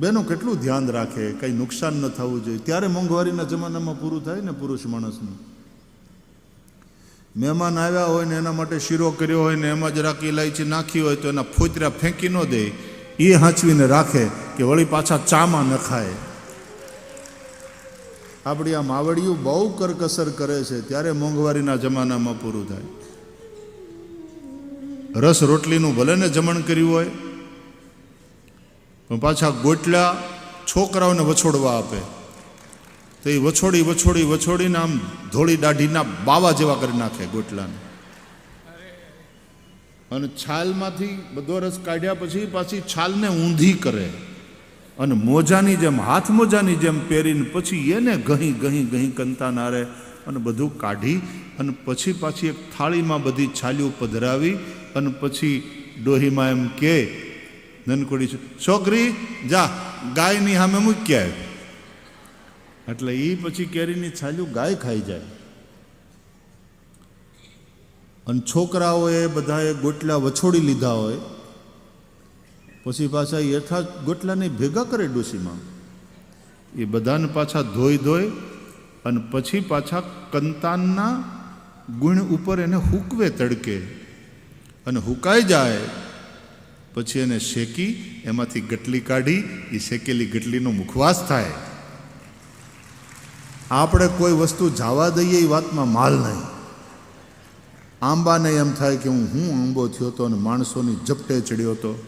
બહેનો કેટલું ધ્યાન રાખે, કંઈ નુકસાન ન થવું જોઈએ. ત્યારે મોંઘવારીના જમાનામાં પૂરું થાય ને પુરુષ માણસનું. મહેમાન આવ્યા હોય ને એના માટે શીરો કર્યો હોય ને એમાં જરાક ઇલાયચી નાખી હોય તો એના ફોતરા ફેંકી ન દે. એ હાંચવીને રાખે કે વળી પાછા ચામાં ન ખાય. આપણી આ માવડિયું બહુ કરકસર કરે છે, ત્યારે મોંઘવારીના જમાનામાં પૂરું થાય. રસ રોટલીનું ભલે ને જમણ કર્યું હોય પણ પાછા ગોટલા છોકરાઓને વછોડવા આપે. તો એ વછોડી વછોડી, વછોડીને આમ ધોળી દાઢીના બાવા જેવા કરી નાખે ગોટલાને. અને છાલમાંથી બધો રસ કાઢ્યા પછી પાછી છાલને ઊંધી કરે. અને મોજાની જેમ, હાથ મોજાની જેમ પહેરીને પછી એને ગહી ગહી ગહી કંતા નારે અને બધું કાઢી અને પછી પાછી એક થાળીમાં બધી છાલીઓ પધરાવી અને પછી ડોહીમાં એમ કે નનકોડી છોકરી, જા, ગાયની સામે મૂકી આવ એટલે એ પછી કેરીની છાલ્યું ગાય ખાઈ જાય. અને છોકરાઓએ બધાએ ગોટલા વછોડી લીધા હોય, પછી પાછા યથા ગોટલાને ભેગા કરે ડોસીમાં. એ બધાને પાછા ધોઈ ધોઈ અને પછી પાછા કંતાનના ગુણ ઉપર એને હુકવે તડકે. અને હુકાઈ જાય. પછી એને શેકી, એમાંથી ગટલી કાઢી એ શેકેલી ગટલીનો મુખવાસ થાય. આપણે કોઈ વસ્તુ જાવા દઈએ એ વાતમાં માલ નહીં. આંબાને એમ થાય કે હું હું આંબો થયો હતો અને માણસોની ઝપટે ચડ્યો હતો.